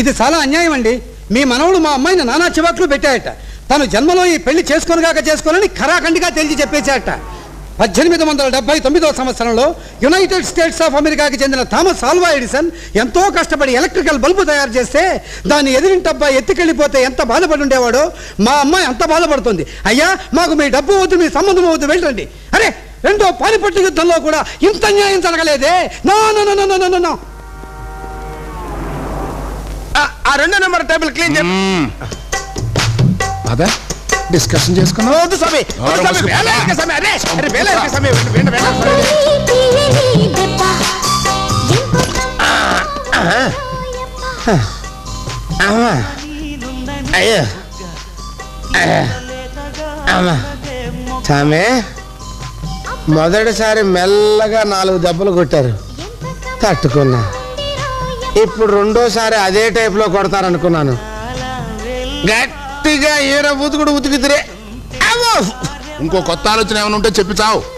ఇది చాలా అన్యాయం అండి. మీ మనవడు మా అమ్మాయిని నానా చివాట్లు పెట్టాయట. తను జన్మలో ఈ పెళ్ళి చేసుకొనిగాక చేసుకోనని ఖరాఖండిగా తేల్చి చెప్పేశాట పద్దెనిమిది వందల డెబ్బై తొమ్మిదో సంవత్సరంలో యునైటెడ్ స్టేట్స్ ఆఫ్ అమెరికాకి చెందిన థామస్ ఆల్వా ఎడిసన్ ఎంతో కష్టపడి ఎలక్ట్రికల్ బల్బు తయారు చేస్తే దాన్ని ఎదిరింటబ్బా ఎత్తుకెళ్ళిపోతే ఎంత బాధపడి ఉండేవాడో మా అమ్మాయి అంత బాధపడుతుంది. అయ్యా మాకు మీ డబ్బు వద్దు మీ సంబంధం వద్దు వెళ్ళండి. అరే రెండో పానిపట్టు యుద్ధంలో కూడా ఇంత అన్యాయం జరగలేదే. నో. రెండో నెంబర్ టేబుల్ క్లీన్ చేయ అదే డిస్కషన్ చేసుకున్నాం. వద్దు స్వామి. వద్దు స్వామి. వేళ ఇరుక స్వామి. అరే అరే వేళ ఇరుక స్వామి. వెంట వెంట వెంట అమ్మా అయ్యో అయ్యో. అమ్మా స్వామి మొదటిసారి మెల్లగా నాలుగు దెబ్బలు కొట్టారు. తట్టుకున్నా. ఇప్పుడు రెండోసారి అదే టైప్లో కొడతారనుకున్నాను. గట్టిగా ఈర ఉతుకుడు ఉతికితిరే ఇంకో కొత్త ఆలోచన ఏమైనా ఉంటే చెప్పి చావు.